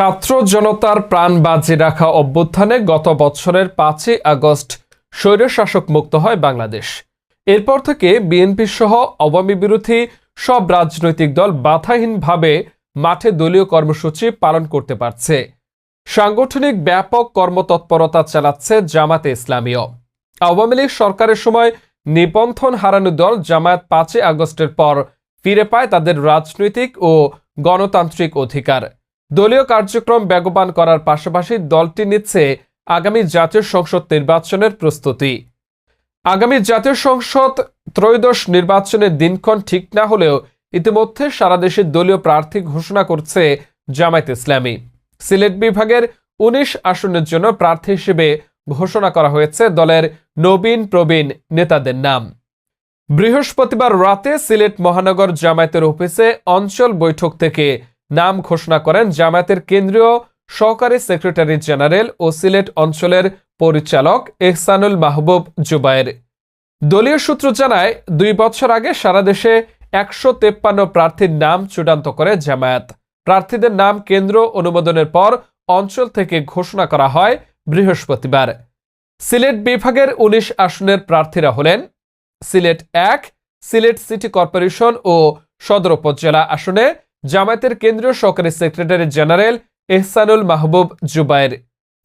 ছাত্র জনতার প্রাণ বাজি রাখা অভ্যুত্থানে গত বছরের পাঁচই আগস্ট স্বৈরশাসক মুক্ত হয় বাংলাদেশ। এরপর থেকে বিএনপি সহ আওয়ামী বিরোধী সব রাজনৈতিক দল বাধাহীনভাবে মাঠে দলীয় কর্মসূচি পালন করতে পারছে। সাংগঠনিক ব্যাপক কর্মতৎপরতা চালাচ্ছে জামাতে ইসলামীয় আওয়ামী লীগ সরকারের সময় নিবন্ধন হারানো দল জামায়াত পাঁচই আগস্টের পর ফিরে পায় তাদের রাজনৈতিক ও গণতান্ত্রিক অধিকার। দলীয় কার্যক্রম বেগবান করার পাশাপাশি দলটি নিচ্ছে আগামী জাতীয় সংসদ নির্বাচনের প্রস্তুতি। আগামী জাতীয় সংসদ ত্রয়োদশ নির্বাচনের দিনক্ষণ ঠিক না হলেও ইতিমধ্যে সারা দেশে দলীয় প্রার্থী ঘোষণা করছে জামায়াত ইসলামী। সিলেট বিভাগের উনিশ আসনের জন্য প্রার্থী হিসেবে ঘোষণা করা হয়েছে দলের নবীন প্রবীণ নেতাদের নাম। বৃহস্পতিবার রাতে সিলেট মহানগর জামায়াতের অফিসে অঞ্চল বৈঠক থেকে নাম ঘোষণা করেন জামায়াতের কেন্দ্রীয় সহকারী সেক্রেটারি জেনারেল ও সিলেট অঞ্চলের পরিচালক এহসানুল মাহবুব জুবায়ের। দলীয় সূত্র জানায়, দুই বছর আগে সারা দেশে একশো তেপ্পান্ন প্রার্থীর নাম চূড়ান্ত করে জামায়াত। প্রার্থীদের নাম কেন্দ্র অনুমোদনের পর অঞ্চল থেকে ঘোষণা করা হয় বৃহস্পতিবার। সিলেট বিভাগের উনিশ আসনের প্রার্থীরা হলেন সিলেট এক, সিলেট সিটি কর্পোরেশন ও সদর উপজেলা আসনে জামায়াতের কেন্দ্রীয় সহকারী সেক্রেটারি জেনারেল এহসানুল মাহবুব জুবায়ের।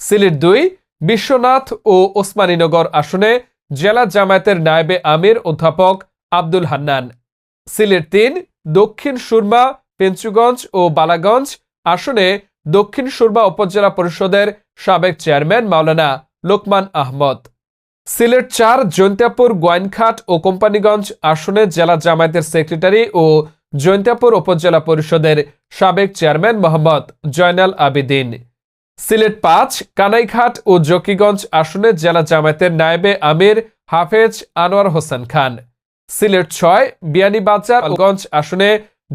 সিলেট দুই, বিশ্বনাথ ও ওসমানীনগর আসনে জেলা জামায়াতের নায়েবে আমির অধ্যাপক আব্দুল হান্নান। সিলেট তিন, দক্ষিণ সুরমা, পেঞ্চুগঞ্জ ও বালাগঞ্জ আসনে দক্ষিণ সুরমা উপজেলা পরিষদের সাবেক চেয়ারম্যান মাওলানা লোকমান আহমদ। সিলেট চার, জৈন্তাপুর, গোয়াইনঘাট ও কোম্পানিগঞ্জ আসনে জেলা জামায়াতের সেক্রেটারি ও জৈন্তাপুর উপজেলা পরিষদের সাবেক চেয়ারম্যান মোহাম্মদ জয়নাল আবিদিন। সিলেট পাঁচ, কানাইঘাট ও জকিগঞ্জ আসনে জেলা জামায়াতের নায়েবে আমির হাফেজ আনোয়ার হোসেন খান। সিলেট ছয়, বিয়ানীবাজার আসনে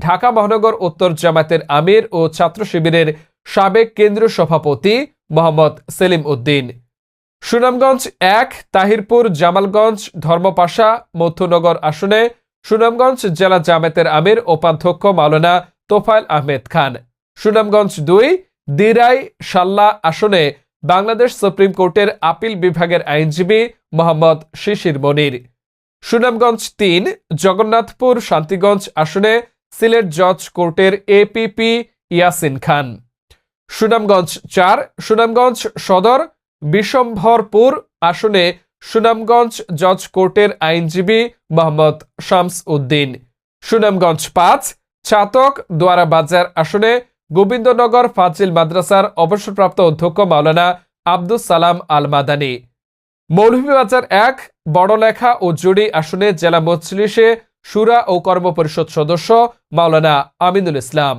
ঢাকা মহানগর উত্তর জামায়াতের আমির ও ছাত্র শিবিরের সাবেক কেন্দ্রীয় সভাপতি মোহাম্মদ সেলিম উদ্দিন। সুনামগঞ্জ এক, তাহিরপুর, জামালগঞ্জ, ধর্মপাশা মথুনগর আসনে সুনামগঞ্জ জেলা জামায়াতের আমির উপাধ্যক্ষ মাওলানা তোফায়েল আহমেদ খান। সুনামগঞ্জ দুই, দিরাই সাল্লা আসনে বাংলাদেশ সুপ্রিম কোর্টের আপিল বিভাগের আইনজীবী মোহাম্মদ শিশির মনির। সুনামগঞ্জ তিন, জগন্নাথপুর শান্তিগঞ্জ আসনে সিলেট জজ কোর্টের এপিপি ইয়াসিন খান। সুনামগঞ্জ চার, সুনামগঞ্জ সদর, বিশম্ভরপুর আসনে সুনামগঞ্জ জজ কোর্টের আইনজীবী মোহাম্মদ শামস উদ্দিন। সুনামগঞ্জ পাঁচ ছাতক দোয়ারা বাজার আসনে গোবিন্দনগর ফাজিল মাদ্রাসার অবসরপ্রাপ্ত অধ্যক্ষ মাওলানা আব্দুস সালাম আল মাদানী মৌলভীবাজার এক, বড়লেখা ও জুড়ি আসনে জেলা মজলিসে সুরা ও কর্মপরিষদ সদস্য মাওলানা আমিনুল ইসলাম।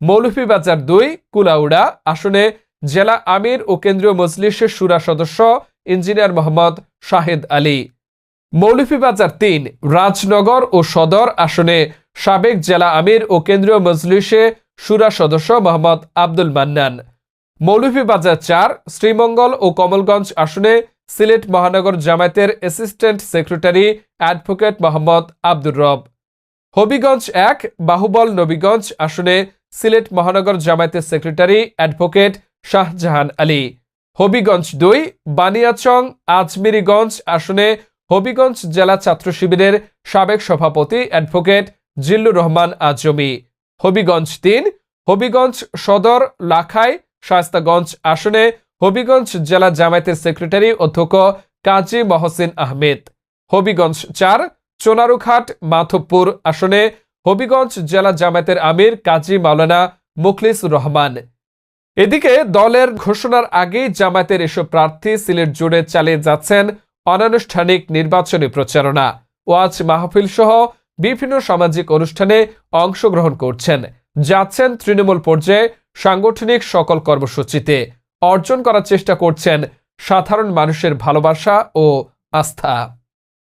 মৌলভীবাজার দুই, কুলাউড়া আসনে জেলা আমির ও কেন্দ্রীয় মজলিসের সুরা সদস্য ইঞ্জিনিয়ার মোহাম্মদ শাহেদ আলী। মৌলভীবাজার তিন, রাজনগর ও সদর আসনে সাবেক জেলা আমির ও কেন্দ্রীয় মজলিসে সুরা সদস্য মোহাম্মদ আব্দুল মান্নান। মৌলভীবাজার চার, শ্রীমঙ্গল ও কমলগঞ্জ আসনে সিলেট মহানগর জামায়াতের assistant secretary advocate Mohammad Abdur Rob. Habiganj এক, বাহুবল নবীগঞ্জ আসনে সিলেট মহানগর জামায়াতের সেক্রেটারি অ্যাডভোকেট শাহজাহান আলী। হবিগঞ্জ দুই, বানিয়াচং, আজমিরিগঞ্জ আসনে হবিগঞ্জ জেলা ছাত্র শিবিরের সাবেক সভাপতি অ্যাডভোকেট জিল্লুর রহমান আজমি। হবিগঞ্জ তিন, হবিগঞ্জ সদর লাখাই, শায়স্তাগঞ্জ আসনে হবিগঞ্জ জেলা জামায়াতের সেক্রেটারি অধ্যক্ষ কাজী মহসিন আহমেদ। হবিগঞ্জ চার, চোনারুঘাট, মাধবপুর আসনে হবিগঞ্জ জেলা জামায়াতের আমির কাজী মাওলানা মুখলিস রহমান। এদিকে দলের ঘোষণার আগেই জামায়াতের এসব প্রার্থী সিলেট জুড়ে চালিয়ে যাচ্ছেন অনানুষ্ঠানিক নির্বাচনী প্রচারণা। ওয়াজ মাহফিল সহ বিভিন্ন সামাজিক অনুষ্ঠানে অংশগ্রহণ করছেন। যাচ্ছেন তৃণমূল পর্যায়ে সাংগঠনিক সকল কর্মসূচিতে। অর্জন করার চেষ্টা করছেন সাধারণ মানুষের ভালোবাসা ও আস্থা।